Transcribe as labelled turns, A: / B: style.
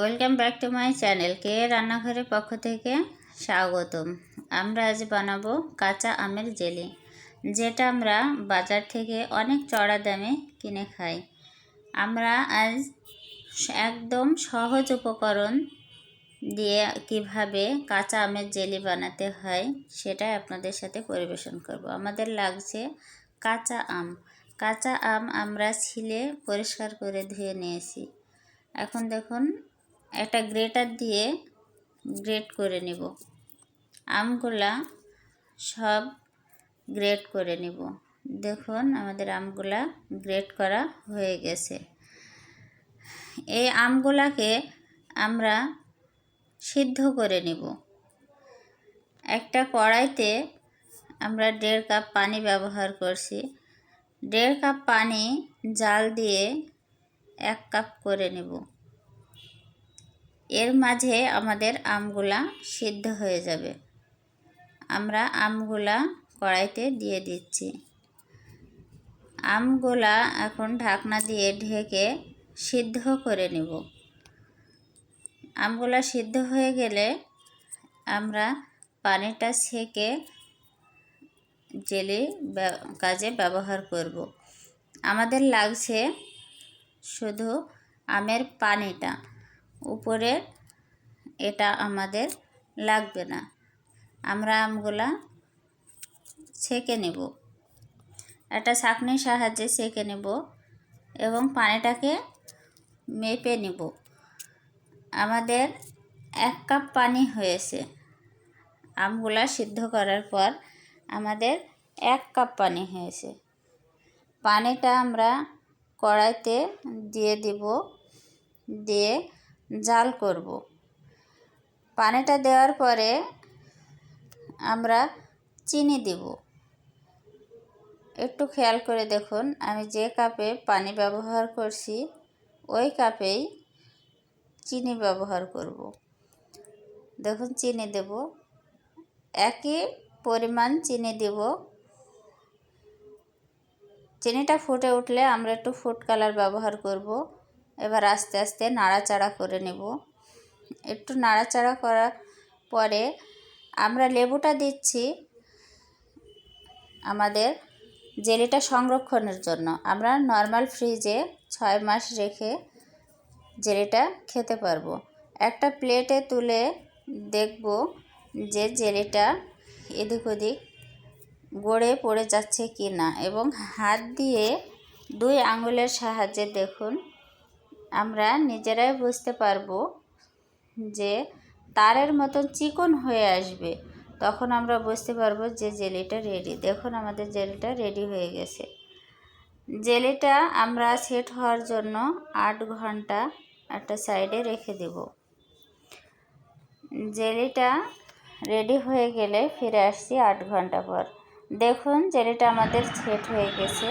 A: Welcome back to my channel কে রান্নাঘরের পক্ষ থেকে স্বাগতম। আমরা আজ বানাবো কাঁচা আমের জেলি, যেটা আমরা বাজার থেকে অনেক চড়া দামে কিনে খাই। আমরা আজ একদম সহজ উপকরণ দিয়ে কীভাবে কাঁচা আমের জেলি বানাতে হয় সেটা আপনাদের সাথে পরিবেশন করব। আমাদের লাগছে কাঁচা আম। কাঁচা আম আমরা ছিলে পরিষ্কার করে ধুয়ে নিয়েছি। এখন দেখুন একটা গ্রেটার দিয়ে গ্রেট করে নেব। আমগুলা সব গ্রেট করে নেব। দেখুন, আমাদের আমগুলা গ্রেট করা হয়ে গেছে। এই আমগুলাকে আমরা সিদ্ধ করে নেব। একটা কড়াইতে আমরা দেড় কাপ পানি ব্যবহার করছি। দেড় কাপ পানি জাল দিয়ে এক কাপ করে নেব। এর মাঝে আমাদের আমগুলা সিদ্ধ হয়ে যাবে। আমরা আমগুলা কড়াইতে দিয়ে দিচ্ছি। আমগুলা এখন ঢাকনা দিয়ে ঢেকে সিদ্ধ করে নেব। আমগুলা সিদ্ধ হয়ে গেলে আমরা পানিটা সেকে জেলি কাজে ব্যবহার করব। আমাদের লাগছে শুধু আমের পানিটা। উপরে এটা আমাদের লাগবে না। আমরা আমগুলা ছেঁকে নেব। একটা ছাঁকনির সাহায্যে ছেঁকে নেব এবং পানিটাকে মেপে নেব। আমাদের এক কাপ পানি হয়েছে। আমগুলা সিদ্ধ করার পর আমাদের এক কাপ পানি হয়েছে। পানিটা আমরা কড়াইতে দিয়ে দিব। দিয়ে জাল করব। পানিটা দেওয়ার পরে আমরা চিনি দিব। একটু খেয়াল করে দেখুন, আমি যে কাপে পানি ব্যবহার করছি, ওই কাপেই চিনি ব্যবহার করব। দেখুন, চিনি দেব। একই পরিমাণ চিনি দেব। চিনিটা ফুটে উঠলে আমরা একটু ফুড কালার ব্যবহার করব। এবার আস্তে আস্তে নাড়াচাড়া করে নেব। একটু নাড়াচাড়া করার পরে আমরা লেবুটা দিচ্ছি আমাদের জেলিটা সংরক্ষণের জন্য। আমরা নর্মাল ফ্রিজে ছয় মাস রেখে জেলিটা খেতে পারব। একটা প্লেটে তুলে দেখব যে জেলিটা এদিক ওদিক গড়ে পড়ে যাচ্ছে কি না এবং হাত দিয়ে দুই আঙুলের সাহায্যে দেখুন আমরা নিজেরাই বুঝতে পারব যে তারের মতন চিকন হয়ে আসবে। তখন আমরা বুঝতে পারব যে জেলিটা রেডি দেখুন আমাদের জেলিটা রেডি হয়ে গেছে। জেলিটা আমরা সেট হওয়ার জন্য আট ঘণ্টা একটা সাইডে রেখে দেব। জেলিটা রেডি হয়ে গেলে ফিরে আসছি আট ঘণ্টা পর। দেখুন জেলিটা আমাদের সেট হয়ে গেছে।